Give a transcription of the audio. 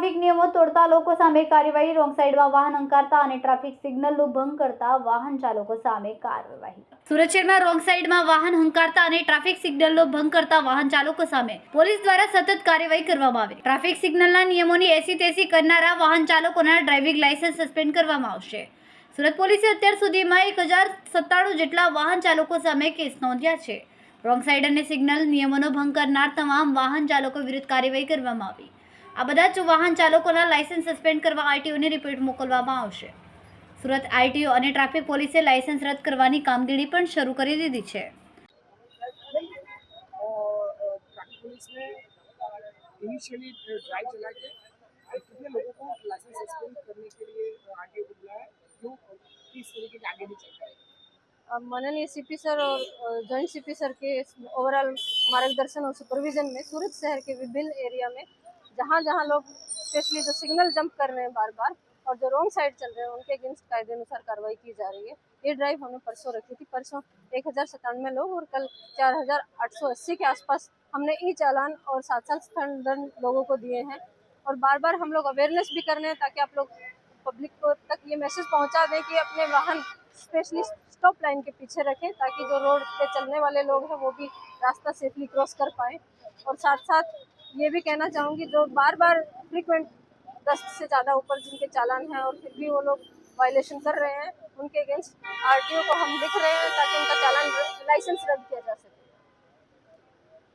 Traffic નિયમો તોડતા લોકો સામે કાર્યવાહી, રોંગ સાઈડમાં વાહન હંકારતા અને ટ્રાફિક સિગ્નલનો ભંગ કરતા વાહન ચાલકો સામે કાર્યવાહી. સુરત શહેરમાં રોંગ સાઈડમાં વાહન હંકારતા અને ટ્રાફિક સિગ્નલનો ભંગ કરતા વાહન ચાલકો સામે પોલીસ દ્વારા સતત કાર્યવાહી કરવામાં આવે. ટ્રાફિક સિગ્નલના નિયમોની એસી તેસી કરનારા વાહન ચાલકોના ડ્રાઇવિંગ લાયસન્સ સસ્પેન્ડ કરવામાં આવશે. સુરત પોલીસે અત્યાર સુધીમાં એક હજાર સત્તાણું જેટલા વાહન ચાલકો સામે કેસ નોંધ્યા છે. રોંગ સાઈડ અને સિગ્નલ નિયમોનો ભંગ કરનાર તમામ વાહન ચાલકો વિરુદ્ધ કાર્યવાહી કરવામાં આવી. આ બધા જ વાહન ચાલકોના લાયસન્સ સસ્પેન્ડ કરવા આરટીઓને રિપોર્ટ મોકલવામાં આવશે સુરત આરટીઓ અને ટ્રાફિક પોલીસે લાયસન્સ રદ કરવાની કામગીરી પણ શરૂ કરી દીધી છે और ट्रैफिक पुलिस ने इनिशियली ड्राइव चला के और कितने लोगों को लाइसेंस सस्पेंड करने के लिए आगे को बुलाया क्यों किस तरीके से आगे नहीं चल रहा है अब माननीय सीपी सर और जॉइंट सीपी सर के ओवरऑल मार्गदर्शन और सुपरविजन में सूरत शहर के विभिन्न एरिया में जहाँ जहाँ लोग स्पेशली जो सिग्नल जंप कर रहे हैं बार बार और जो रॉन्ग साइड चल रहे हैं, उनके अगेंस्ट कायदे अनुसार कार्रवाई की जा रही है। ये ड्राइव हमने परसों रखी थी। परसों एक हज़ार सतानवे लोग और कल चार हज़ार आठ सौ अस्सी के आसपास हमने ई चालान और सात साल स्थल लोगों को दिए हैं और बार बार हम लोग अवेयरनेस भी कर रहे हैं ताकि आप लोग पब्लिक को तक ये मैसेज पहुँचा दें कि अपने वाहन स्पेशली स्टॉप लाइन के पीछे रखें ताकि जो रोड पे चलने वाले लोग हैं वो भी रास्ता सेफली क्रॉस कर पाए और साथ साथ ये भी कहना चाहूँगी, जो बार बार फ्रिक्वेंट दस से ज़्यादा ऊपर जिनके चालान हैं और फिर भी वो लोग वायलेशन कर रहे हैं, उनके अगेंस्ट आरटीओ को हम लिख रहे हैं ताकि उनका चालान लाइसेंस रद्द किया जा सके।